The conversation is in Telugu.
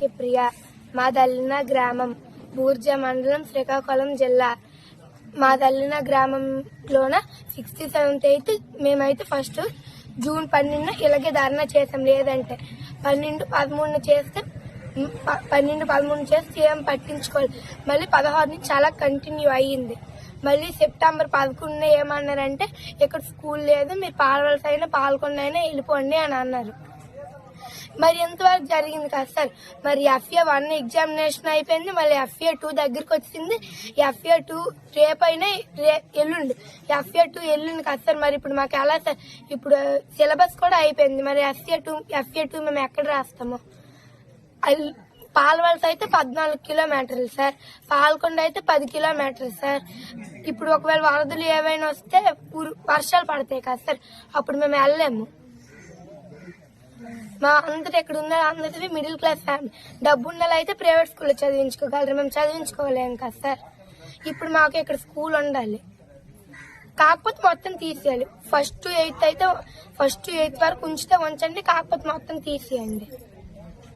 సత్యప్రియ మా దల్లిన గ్రామం బూర్జ మండలం శ్రీకాకుళం జిల్లా. మా దల్లిన గ్రామంలోన సిక్స్త్ సెవెంత్ ఎయిత్ మేమైతే ఫస్ట్ జూన్ పన్నెండున ఇలాగే ధర్నా చేసాం. లేదంటే పన్నెండు పదమూడున చేస్తే పన్నెండు పదమూడు చేస్తే ఏం పట్టించుకోవాలి మళ్ళీ పదహారు నుంచి చాలా కంటిన్యూ అయ్యింది. మళ్ళీ సెప్టెంబర్ పదకొండున ఏమన్నారంటే ఇక్కడ స్కూల్ లేదు మీరు పాలవలస పాల్గొన్నైనా అయినా వెళ్ళిపోండి అని అన్నారు. మరి ఎంతవరకు జరిగింది కదా సార్. మరి ఎఫ్ఏ వన్ ఎగ్జామినేషన్ అయిపోయింది. మళ్ళీ ఎఫ్ఏ టూ దగ్గరికి వచ్చింది. ఎఫ్ఏ టూ రేపు అయినా రే ఎల్లుండి. ఎఫ్ఏ టూ ఎల్లుండి కదా సార్. మరి ఇప్పుడు మాకు ఎలా సార్? ఇప్పుడు సిలబస్ కూడా అయిపోయింది. మరి ఎఫ్ఏ టూ ఎఫ్ఏ టూ మేము ఎక్కడ రాస్తాము? అల్- పాలవలస అయితే పద్నాలుగు కిలోమీటర్లు సార్. పాల్కొండ అయితే పది కిలోమీటర్లు సార్. ఇప్పుడు ఒకవేళ వరదలు ఏవైనా వస్తే వర్షాలు పడతాయి కదా సార్. అప్పుడు మేము వెళ్ళలేము. మా అందరు ఎక్కడ ఉందో అందరిది మిడిల్ క్లాస్ ఫ్యామిలీ డబ్బు ఉన్న అయితే ప్రైవేట్ స్కూల్లో చదివించుకోగలరు. మేము చదివించుకోలేము కదా సార్ ఇప్పుడు మాకు ఇక్కడ స్కూల్ ఉండాలి. కాకపోతే మొత్తం తీసేయాలి. ఫస్ట్ ఎయిత్ అయితే ఫస్ట్ ఎయిత్ వరకు ఉంచితే ఉంచండి కాకపోతే మొత్తం తీసేయండి.